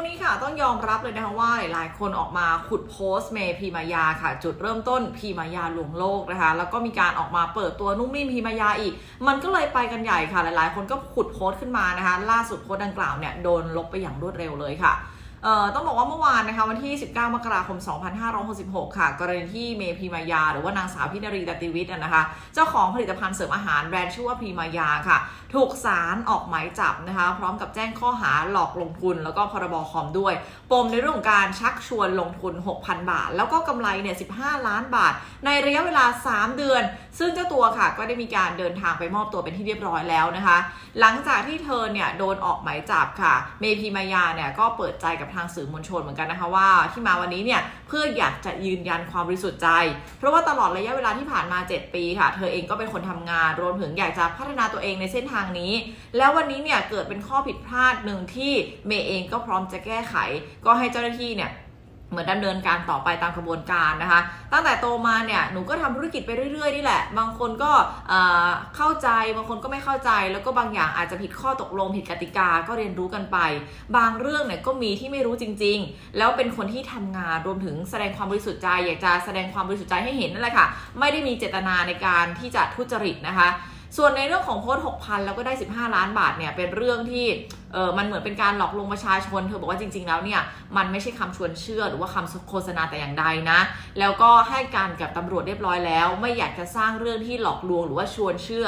วงนี้ค่ะต้องยอมรับเลยนะคะว่าหลายๆ คนออกมาขุดโพสต์เมย์พีมายาค่ะ จุดเริ่มต้นพีมายาลวงโลกนะคะ แล้วก็มีการออกมาเปิดตัวนุ่มนิ่มพีมายาอีก มันก็เลยไปกันใหญ่ค่ะ หลายๆ คนก็ขุดโพสต์ขึ้นมานะคะ ล่าสุดโพสต์ดังกล่าวเนี่ยโดนลบไปอย่างรวดเร็วเลยค่ะ ต้องบอกว่าเมื่อวานนะคะวันที่ 19 มกราคม 2566 ค่ะ กรณีที่เมพีมายา หรือว่านางสาวพินารีดติวิทย์อะนะคะ เจ้าของผลิตภัณฑ์เสริมอาหารแบรนด์ชื่อว่าพีมายาค่ะ ถูกศาลออกหมายจับนะคะ พร้อมกับแจ้งข้อหาหลอกลงทุน แล้วก็พรบคอมด้วย ปมในเรื่องของการชักชวนลงทุน 6,000 บาท แล้วก็กำไรเนี่ย 15 ล้านบาท ในระยะเวลา 3 เดือน ซึ่งเจ้าตัวค่ะก็ได้มีการเดินทางไปมอบตัวเป็นที่เรียบร้อยแล้วนะคะ หลังจากที่เธอเนี่ยโดนออกหมายจับค่ะ เมพีมายาเนี่ยก็เปิดใจกับทางสื่อมวลชนเหมือนกันนะคะว่าที่มาวันนี้เนี่ยเพื่ออยากจะยืนยันความบริสุทธิ์ใจ เพราะว่าตลอดระยะเวลาที่ผ่านมา 7 ปีค่ะ เธอเองก็เป็นคนทำงาน รวมถึงอยากจะพัฒนาตัวเองในเส้นทางนี้ แล้ววันนี้เนี่ยเกิดเป็นข้อผิดพลาดหนึ่งที่เมย์เองก็พร้อมจะแก้ไข ก็ให้เจ้าหน้าที่เนี่ย เหมือนดำเนินการต่อไปตามกระบวนการนะคะ ตั้งแต่โตมาเนี่ยหนูก็ทำธุรกิจไปเรื่อยๆนี่แหละ บางคนก็เข้าใจบางคนก็ไม่เข้าใจ แล้วก็บางอย่างอาจจะผิดข้อตกลงผิดกติกาก็เรียนรู้กันไป บางเรื่องเนี่ยก็มีที่ไม่รู้จริง ๆ แล้วเป็นคนที่ทำงานรวมถึงแสดงความบริสุทธิ์ใจ อยากจะแสดงความบริสุทธิ์ใจให้เห็นนั่นแหละค่ะ ไม่ได้มีเจตนาในการที่จะทุจริตนะคะ ส่วนในเรื่องของโพสต์6,000แล้วก็ได้ 15 ล้านบาทเนี่ยเป็นเรื่องที่ เออมันเหมือนเป็นการหลอกลวงประชาชน เธอบอกว่าจริง ๆ แล้วเนี่ยมันไม่ใช่คำชวนเชื่อหรือว่าคำโฆษณาแต่อย่างใดนะ แล้วก็ให้การกับตำรวจเรียบร้อยแล้ว ไม่อยากจะสร้างเรื่องที่หลอกลวงหรือว่าชวนเชื่อ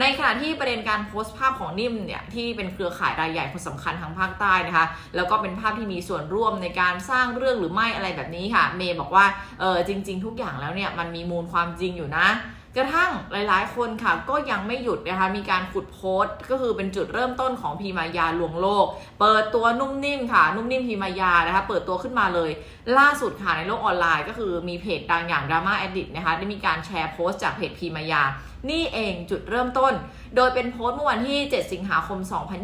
ในขณะที่ประเด็นการโพสต์ภาพของนิ่มเนี่ยที่เป็นเครือข่ายรายใหญ่คนสำคัญทางภาคใต้นะคะ แล้วก็เป็นภาพที่มีส่วนร่วมในการสร้างเรื่องหรือไม่อะไรแบบนี้ค่ะ เมย์บอกว่าเออจริง ๆ ทุกอย่างแล้วเนี่ยมันมีมูลความจริงอยู่นะ กระทั่งหลายๆ คนค่ะก็ยังไม่หยุดนะคะมีการขุดโพสต์ก็คือเป็นจุดเริ่มต้นของพีมายาลวงโลก เปิดตัวนุ่มนิ่มค่ะ นุ่มนิ่มพีมายานะคะเปิดตัวขึ้นมาเลย ล่าสุดค่ะในโลกออนไลน์ ก็คือมีเพจดังอย่างดราม่าแอดดินะคะได้มีการแชร์โพสต์จากเพจพีมายา นี่เองจุดเริ่มต้น โดยเป็นโพสต์เมื่อวันที่ 7 สิงหาคม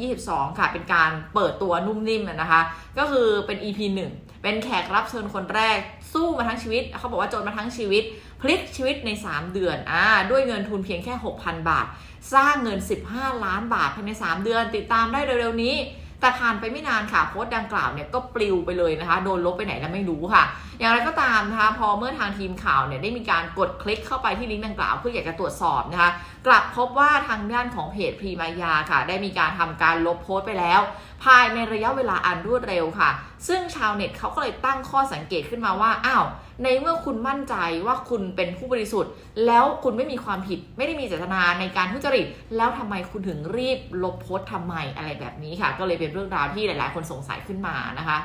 2022 ค่ะ เป็นการเปิดตัวนุ่มนิ่มนะคะ ก็คือเป็น EP 1 เป็นแขกรับเชิญคนแรก สู้มาทั้งชีวิต เขาบอกว่าจนมาทั้งชีวิต พลิกชีวิตใน 3 เดือนอ่าด้วยเงินทุนเพียงแค่ 6,000 บาท สร้างเงิน 15 ล้านบาทภายใน 3 เดือน ติดตามได้เร็วๆนี้ แต่ผ่านไปไม่นานค่ะโพสต์ดังกล่าวเนี่ยก็ปลิวไปเลยนะคะ โดนลบไปไหนแล้วไม่รู้ค่ะ อย่างไรก็ตามนะคะ พอเมื่อทางทีมข่าวเนี่ยได้มีการกดคลิกเข้าไปที่ลิงก์ดังกล่าวเพื่ออยากจะตรวจสอบนะคะกลับพบว่าทางด้านของเพจพรีมายาค่ะ ได้มีการทำการลบโพสต์ไปแล้ว ภายในระยะเวลาอันรวดเร็วค่ะ ซึ่งชาวเน็ตเขาก็เลยตั้งข้อสังเกตขึ้นมาว่า อ้าว ในเมื่อคุณมั่นใจว่าคุณเป็นผู้บริสุทธิ์ แล้วคุณไม่มีความผิด ไม่ได้มีเจตนาในการทุจริต แล้วทำไมคุณถึงรีบลบโพสต์ทำไมอะไรแบบนี้ค่ะ ก็เลยเป็นเรื่องราวที่หลาย ๆ คนสงสัยขึ้นมานะคะ